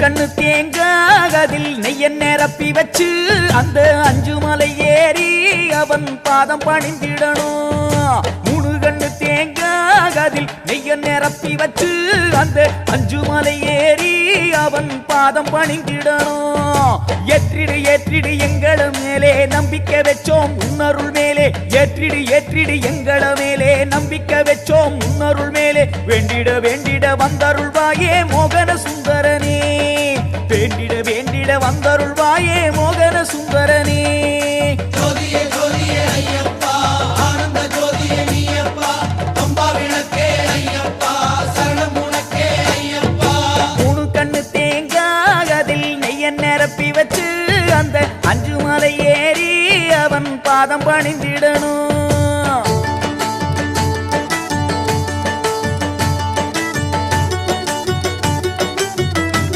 கண்ணு தேங்காய் அதில் நெய்ய நிரப்பி வச்சு அந்த அஞ்சு மலை ஏறி அவன் பாதம் பணிந்திடணும். மூணு கண்ணு தேங்காய் அதில் நெய்ய நிரப்பி வச்சு அந்த அஞ்சு மலை ஏறி அவன் பாதம் பணிந்திடணும். ஏற்றிடு ஏற்றிடு எங்கள மேலே நம்பிக்கை வச்சோம். உன்னருள் மேலே ஏற்றிடு ஏற்றிடு எங்கள மேலே நம்பிக்கை வச்சோம். உன்னருள் மேலே வேண்டிட வேண்டிட வந்தருள்வாயே மோகன சுந்தரனே. வந்தருள்வாயே மோகன சுந்தரனே. நிரப்பி வச்சு அந்த அஞ்சு மலை ஏறி அவன் பாதம் பணிந்து